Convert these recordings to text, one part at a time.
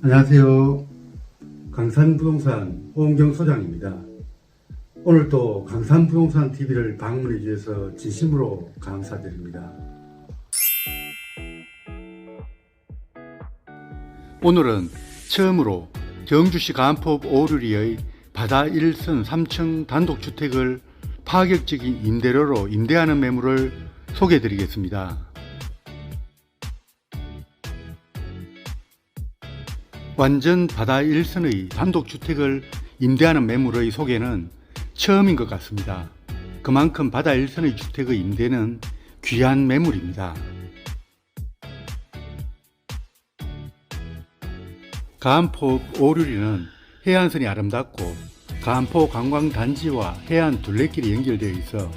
안녕하세요. 강산부동산 호은경 소장입니다. 오늘 또 강산부동산 TV를 방문해 주셔서 진심으로 감사드립니다. 오늘은 처음으로 경주시 간포 오류리의 바다 1선 3층 단독주택을 파격적인 임대료로 임대하는 매물을 소개해 드리겠습니다. 완전 바다 1선의 단독주택을 임대하는 매물의 소개는 처음인 것 같습니다. 그만큼 바다 1선의 주택의 임대는 귀한 매물입니다. 가암포 오류리는 해안선이 아름답고 가암포 관광단지와 해안 둘레길이 연결되어 있어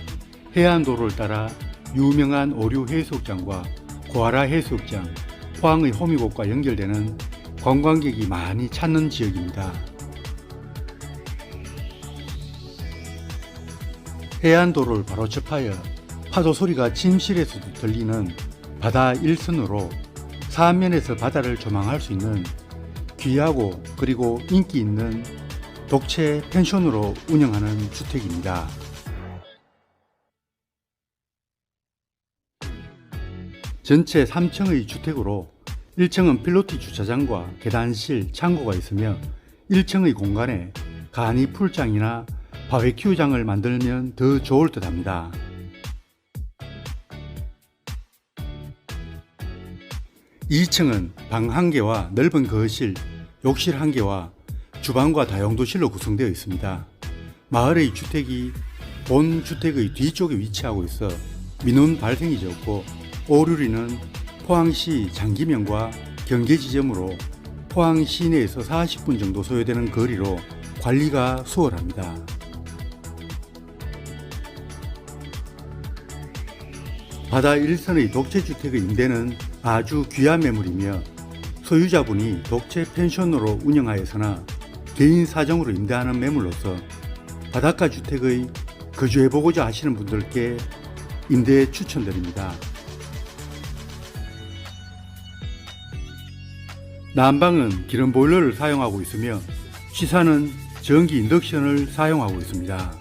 해안도로를 따라 유명한 오류 해수욕장과 고아라 해수욕장, 포항의 호미곶과 연결되는 관광객이 많이 찾는 지역입니다. 해안도로를 바로 접하여 파도 소리가 침실에서도 들리는 바다 일선으로 사면에서 바다를 조망할 수 있는 귀하고 그리고 인기 있는 독채 펜션으로 운영하는 주택입니다. 전체 3층의 주택으로 1층은 필로티 주차장과 계단실, 창고가 있으며 1층의 공간에 간이 풀장이나 바베큐장을 만들면 더 좋을 듯 합니다. 이층은 방한 개와 넓은 거실, 욕실 한 개와 주방과 다용도실로 구성되어 있습니다. 마을의 주택이 본 주택의 뒤쪽에 위치하고 있어 민원 발생이 적고 오류리는 포항시 장기면과 경계 지점으로 포항 시내에서 40분 정도 소요되는 거리로 관리가 수월합니다. 바다 일선의 독채주택의 임대는 아주 귀한 매물이며 소유자분이 독채 펜션으로 운영하여서나 개인 사정으로 임대하는 매물로서 바닷가 주택의 거주해보고자 하시는 분들께 임대 추천드립니다. 난방은 기름 보일러를 사용하고 있으며 시사는 전기 인덕션을 사용하고 있습니다.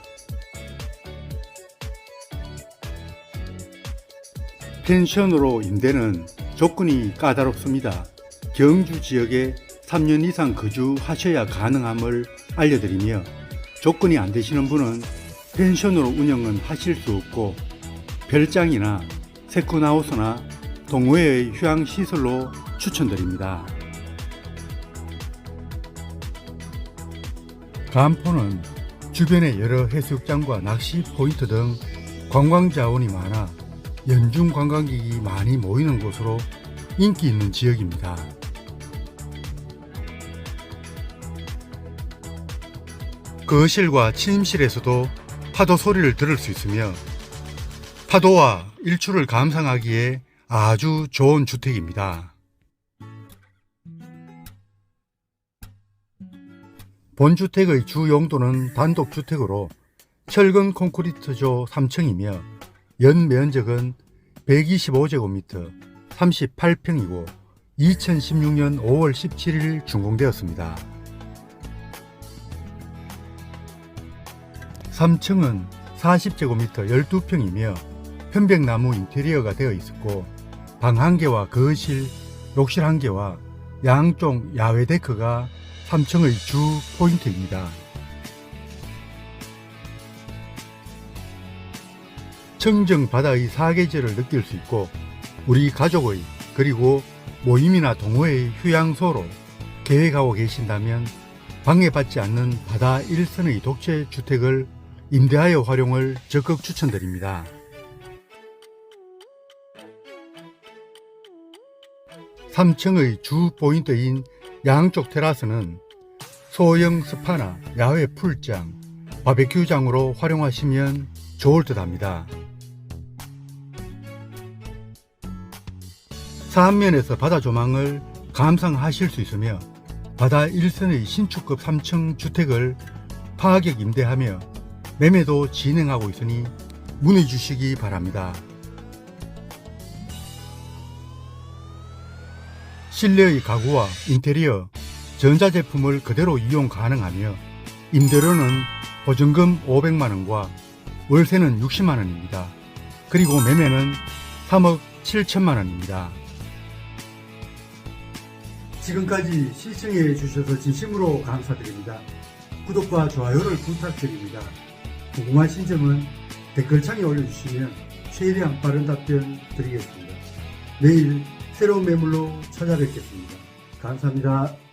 펜션으로 임대는 조건이 까다롭습니다. 경주 지역에 3년 이상 거주하셔야 가능함을 알려드리며 조건이 안 되시는 분은 펜션으로 운영은 하실 수 없고 별장이나 세컨하우스나 동호회의 휴양시설로 추천드립니다. 간포는 주변에 여러 해수욕장과 낚시 포인트 등 관광 자원이 많아 연중 관광객이 많이 모이는 곳으로 인기 있는 지역입니다. 거실과 침실에서도 파도 소리를 들을 수 있으며 파도와 일출을 감상하기에 아주 좋은 주택입니다. 본주택의 주 용도는 단독주택으로 철근 콘크리트조 3층이며 연 면적은 125제곱미터 38평이고 2016년 5월 17일 준공되었습니다. 3층은 40제곱미터 12평이며 편백나무 인테리어가 되어 있었고 방한 개와 거실, 욕실 한 개와 양쪽 야외 데크가 3층의 주 포인트입니다. 청정 바다의 사계절을 느낄 수 있고 우리 가족의 그리고 모임이나 동호회의 휴양소로 계획하고 계신다면 방해받지 않는 바다 일선의 독채 주택을 임대하여 활용을 적극 추천드립니다. 삼층의주 포인트인 양쪽 테라스는 소형 스파나 야외 풀장, 바베큐장으로 활용하시면 좋을 듯 합니다. 사안면에서 바다 조망을 감상하실 수 있으며 바다 1선의 신축급 3층 주택을 파격 임대하며 매매도 진행하고 있으니 문의 주시기 바랍니다. 실내의 가구와 인테리어, 전자제품을 그대로 이용 가능하며 임대료는 보증금 500만원과 월세는 60만원입니다. 그리고 매매는 3억 7천만원입니다. 지금까지 시청해 주셔서 진심으로 감사드립니다. 구독과 좋아요를 부탁드립니다. 궁금하신 점은 댓글창에 올려주시면 최대한 빠른 답변 드리겠습니다. 내일 새로운 매물로 찾아뵙겠습니다. 감사합니다.